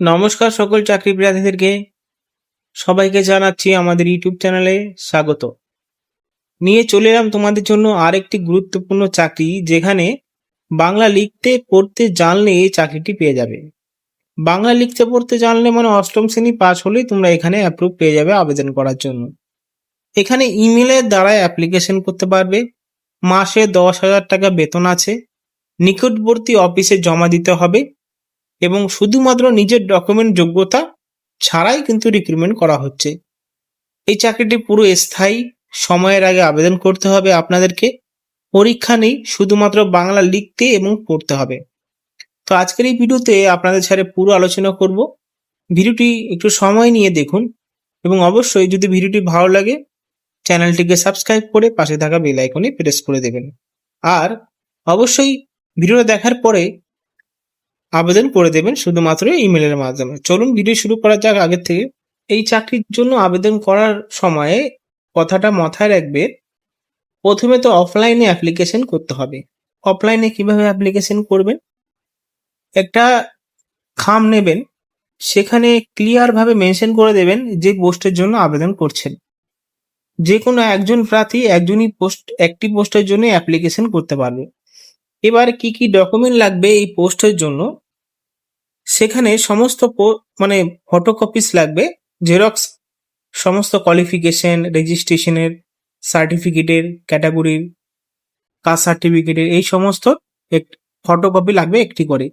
নমস্কার সকল চাকরি প্রার্থীদেরকে সবাইকে জানাচ্ছি আমাদের ইউটিউব চ্যানেলে স্বাগত। নিয়ে চলে এলাম তোমাদের জন্য আরেকটি গুরুত্বপূর্ণ চাকরি, যেখানে বাংলা লিখতে, পড়তে, জানলে এই চাকরিটি পেয়ে যাবে। বাংলা লিখতে, পড়তে, জানলে মানে অষ্টম শ্রেণি পাস হলেই তোমরা এখানে অ্যাপ্রুভ পেয়ে যাবে আবেদন করার জন্য। এখানে ইমেলের দ্বারা অ্যাপ্লিকেশন করতে পারবে। মাসে দশ হাজার টাকা বেতন আছে। নিকটবর্তী অফিসে জমা দিতে হবে। এবং শুধুমাত্র নিজের ডকুমেন্ট যোগ্যতা ছাড়াই কিন্তু রিক্রুটমেন্ট করা হচ্ছে। এই চাকরিটি পুরো স্থায়ী, সময়ের আগে আবেদন করতে হবে আপনাদেরকে, পরীক্ষা নেই, শুধুমাত্র বাংলা লিখতে এবং পড়তে হবে। তো আজকের এই ভিডিওতে আপনাদের সাথে পুরো আলোচনা করব। ভিডিওটি একটু সময় নিয়ে দেখুন এবং অবশ্যই যদি ভিডিওটি ভালো লাগে, চ্যানেলটিকে সাবস্ক্রাইব করে পাশে থাকা বেল আইকনে প্রেস করে দেবেন। আর অবশ্যই ভিডিওটা দেখার পরে আবেদন করে দেবেন শুধুমাত্র ইমেলের মাধ্যমে। চলুন ভিডিও শুরু করা যাক আগের থেকে। এই চাকরির জন্য আবেদন করার সময়ে কথাটা মাথায় রাখবে, প্রথমে তো অফলাইনে অ্যাপ্লিকেশন করতে হবে। অফলাইনে কীভাবে অ্যাপ্লিকেশন করবেন? একটা খাম নেবেন, সেখানে ক্লিয়ারভাবে মেনশন করে দেবেন যে পোস্টের জন্য আবেদন করছেন। যে কোনো একজন প্রার্থী একজনই পোস্ট একটি পোস্টের জন্য অ্যাপ্লিকেশন করতে পারবে। এবার কি কি ডকুমেন্ট লাগবে এই পোস্টের জন্য? সেখানে সমস্ত মানে ফটোকপিস লাগবে জেরক্স সমস্ত কোয়ালিফিকেশন রেজিস্ট্রেশনের সার্টিফিকেটের ক্যাটাগরির কাস্ট সার্টিফিকেটের এই সমস্ত ফটোকপি লাগবে একটি করে।